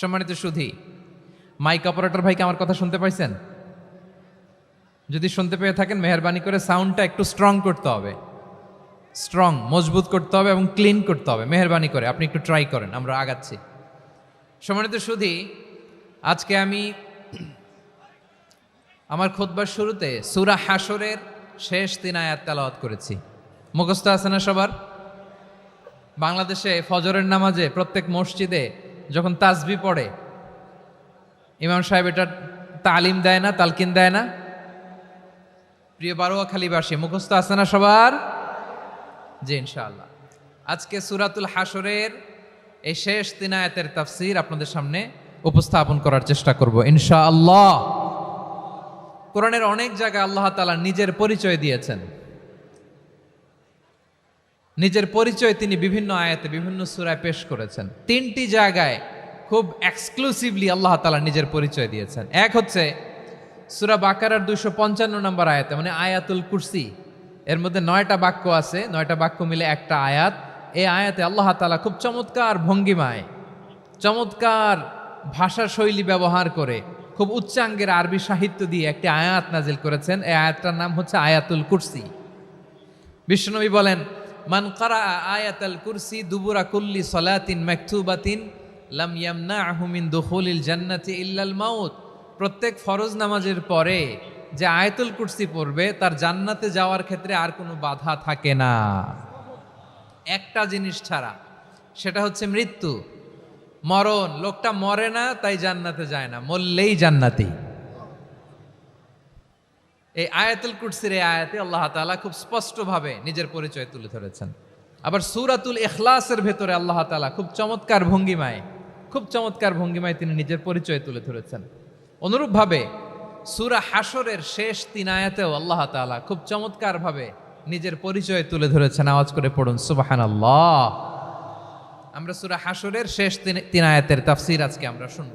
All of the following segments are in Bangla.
সম্মানিত সুধি মাইক অপারেটর ভাইকে আমার কথা শুনতে পাইছেন? যদি শুনতে পেয়ে থাকেন, মেহরবানি করে সাউন্ডটা একটু স্ট্রং করতে হবে। স্ট্রং মজবুত করতে হবে এবং ক্লিন করতে হবে। মেহরবানি করে, আপনি একটু ট্রাই করেন, আমরা আগাচ্ছি। সম্মানিত সুধি, আজকে আমি আমার খোদবার শুরুতে সুরা হাসরের শেষ তিন আয়াত তেলাওয়াত করেছি। মুখস্থ আছে না সবার? বাংলাদেশে ফজরের নামাজে প্রত্যেক মসজিদে যখন তাজবি পড়ে, ইমাম সাহেব এটা তালিম দেয় না, তালকিন দেয় না। প্রিয় বারোয়াখালীবাসী মুখস্থ আছে না সবার? জি, ইনশাআল্লাহ। আজকে সুরাতুল হাসরের এই শেষ তিন আয়াতের তাফসির আপনাদের সামনে উপস্থাপন করার চেষ্টা করব, ইনশাআল্লাহ। কোরআনের অনেক জায়গায় আল্লাহ তালা নিজের পরিচয় দিয়েছেন। নিজের পরিচয় তিনি বিভিন্ন আয়াতে, বিভিন্ন সুরায় পেশ করেছেন। তিনটি জায়গায় খুব এক্সক্লুসিভলি আল্লাহ তাআলা নিজের পরিচয় দিয়েছেন। এক হচ্ছে সুরা বাকারার দুইশো পঞ্চান্ন নম্বর আয়াতে মানে আয়াতুল কুরসি। এর মধ্যে নয়টা বাক্য আছে, নয়টা বাক্য মিলে একটা আয়াত। এই আয়াতে আল্লাহ তালা খুব চমৎকার ভঙ্গিমায়, চমৎকার ভাষা শৈলী ব্যবহার করে খুব উচ্চাঙ্গের আরবি সাহিত্য দিয়ে একটি আয়াত নাজিল করেছেন। এই আয়াতটার নাম হচ্ছে আয়াতুল কুরসি। বিশ্বনবী বলেন মান কারা আয়াতাল কুরসি দুবুরা কুল্লি সলাতিন মাকতুবাতিন লাম ইয়ামনাহু মিন দুখুলিল জান্নাতি ইল্লাল মাউত। প্রত্যেক ফরজ নামাজের পরে যে আয়াতুল কুরসি পড়বে, তার জান্নাতে যাওয়ার ক্ষেত্রে আর কোনো বাধা থাকে না। একটা জিনিস ছাড়া, সেটা হচ্ছে মৃত্যু। মরণ, লোকটা মরে না, তাই জান্নাতে যায় না। মরলেই জান্নাতি। এই আয়াতুল কুরসির এই আয়াতে আল্লাহ তাআলা খুব স্পষ্টভাবে নিজের পরিচয় তুলে ধরেছেন। আবার সুরাতুল এখলাসের ভেতরে আল্লাহ তাআলা খুব চমৎকার ভঙ্গিমায়, খুব চমৎকার ভঙ্গিমায় তিনি নিজের পরিচয় তুলে ধরেছেন। অনুরূপভাবে সুরা হাসরের শেষ তিন আয়াতেও আল্লাহ তাআলা খুব চমৎকারভাবে নিজের পরিচয় তুলে ধরেছেন। আওয়াজ করে পড়ুন, সুবহানাল্লাহ। আমরা সুরা হাসরের শেষ তিন আয়াতের তাফসীর আজকে আমরা শুনব।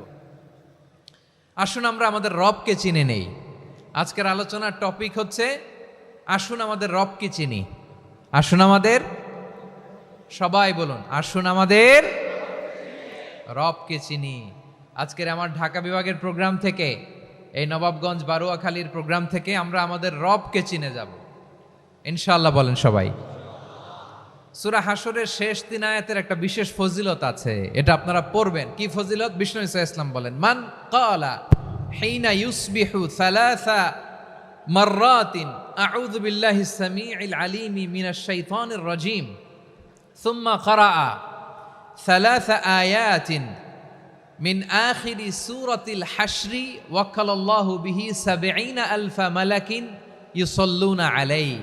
আসুন আমরা আমাদের রবকে চিনে নেই। আজকের আলোচনার টপিক হচ্ছে, আসুন আমাদের রবকে চিনি? আসুন আমাদের, সবাই বলুন, আসুন আমাদের রবকে চিনি? আজকের আমার ঢাকা বিভাগের প্রোগ্রাম থেকে, এই নবাবগঞ্জ বারুয়াখালীর প্রোগ্রাম থেকে আমরা আমাদের রবকে চিনে যাব। ইনশাআল্লাহ বলেন সবাই। সুরা হাসরের শেষ তিন আয়াতের একটা বিশেষ ফজিলত আছে, এটা আপনারা পড়বেন। কি ফজিলত? বিষ্ণু ইসা ইসলাম বলেন, মান কালা حين يصبح ثلاث مرات أعوذ بالله السميع العليم من الشيطان الرجيم. ثم قرأ ثلاث آيات من آخر سورة الحشر وكل الله به سبعين ألف ملك يصلون عليه.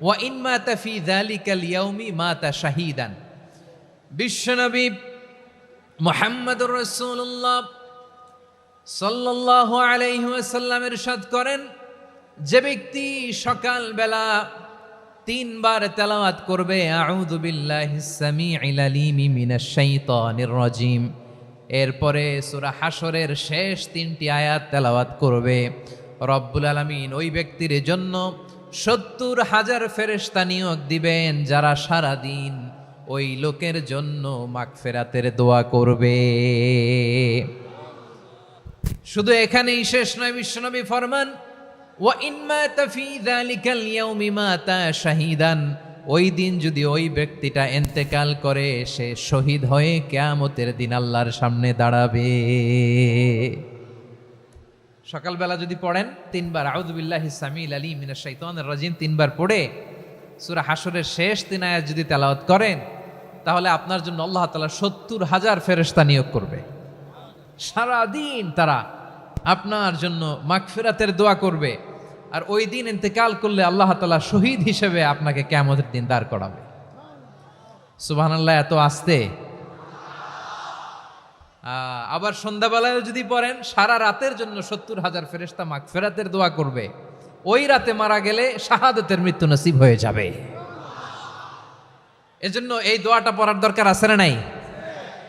وإن مات في ذلك اليوم مات شهيدا. بالشنبيب محمد رسول الله. আলাইহি ওয়াসাল্লাম ইরশাদ করেন, যে ব্যক্তি সকালবেলা তিনবার তেলাওয়াত করবে রাজিম। এরপরে সুরা হাসরের শেষ তিনটি আয়াত তেলাওয়াত করবে, রব্বুল আলামিন ওই ব্যক্তির জন্য সত্তর হাজার ফেরেশতা নিয়োগ দিবেন, যারা সারা দিন ওই লোকের জন্য মাগফিরাতের দোয়া করবে। শুধু এখানেই শেষ নয়, বিশ্বনবী ফরমান শাহিদান ওই দিন যদি ওই ব্যক্তিটা এন্তেকাল করে, সে শহীদ হয়ে কেয়ামতের দিন আল্লাহর সামনে দাঁড়াবে। সকালবেলা যদি পড়েন, তিনবার, আউযুবিল্লাহি সামিল আলী মিনা শাইতানির রাজিম তিনবার পড়ে, সুরা হাসরের শেষ তিন আয়াত যদি তেলাওয়াত করেন, তাহলে আপনার জন্য আল্লাহ তালা সত্তর হাজার ফেরেশতা নিয়োগ করবে। সারা দিন তারা আপনার জন্য মাগফিরাতের দোয়া করবে। আর ওই দিন ইন্তেকাল করলে আল্লাহ তালা শহীদ হিসেবে আপনাকে কেমতের দিন দাঁড় করাবে। সুবহানাল্লাহ, এত আসতে। আবার সন্ধ্যাবেলায় যদি পড়েন, সারা রাতের জন্য সত্তর হাজার ফেরেস্তা মাগফিরাতের দোয়া করবে। ওই রাতে মারা গেলে শাহাদতের মৃত্যু নসিব হয়ে যাবে। এজন্য এই দোয়াটা পড়ার দরকার আছে না নাই?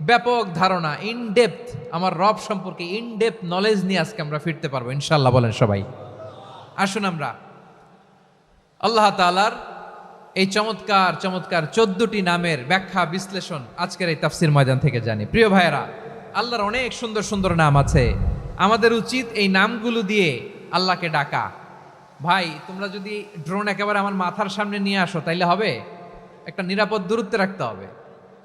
ব্যাপক ধারণা ইন ডেপথ আমার রব সম্পর্কে ইন ডেপথ নলেজ নিয়ে আজকে আমরা ফিরতে পারব ইনশাল্লাহ বলেন সবাই। আসুন আমরা, আল্লাহ তাআলার এই চমৎকার চমৎকার চোদ্দটি নামের ব্যাখ্যা, বিশ্লেষণ আজকের এই তাফসির ময়দান থেকে জানি। প্রিয় ভাইয়েরা, আল্লাহর অনেক সুন্দর সুন্দর নাম আছে। আমাদের উচিত এই নামগুলো দিয়ে আল্লাহকে ডাকা। ভাই, তোমরা যদি ড্রোন একেবারে আমার মাথার সামনে নিয়ে আসো, তাইলে হবে? একটা নিরাপদ দূরত্বে রাখতে হবে।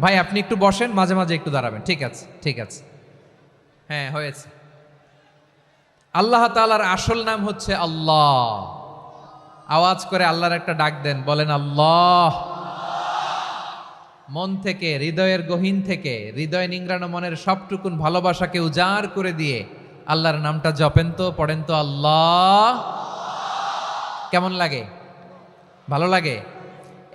ভাই, আপনি একটু বসেন, মাঝে মাঝে একটু দাঁড়াবেন। ঠিক আছে ঠিক আছে। হ্যাঁ হয়েছে। আল্লাহ তাআলার আসল নাম হচ্ছে আল্লাহ। আওয়াজ করে আল্লাহর একটা ডাক দেন, বলেন, আল্লাহ। মন থেকে, হৃদয়ের গহীন থেকে, হৃদয় নিংড়ানো মনের সবটুকুন ভালোবাসাকে উজাড় করে দিয়ে আল্লাহর নামটা জপেন তো, পড়েন তো, আল্লাহ। কেমন লাগে? ভালো লাগে?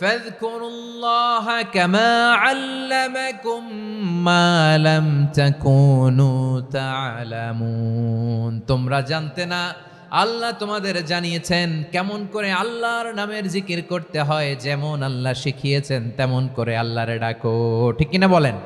فاذكروا الله كما علمكم ما لم تكونوا تعلمون তোমরা জানতে না আল্লাহ তোমাদের জানিয়েছেন কেমন করে আল্লাহর নামের জিকির করতে হয় যেমন আল্লাহ শিখিয়েছেন তেমন করে আল্লাহরে ডাকো ঠিক কিনা বলেন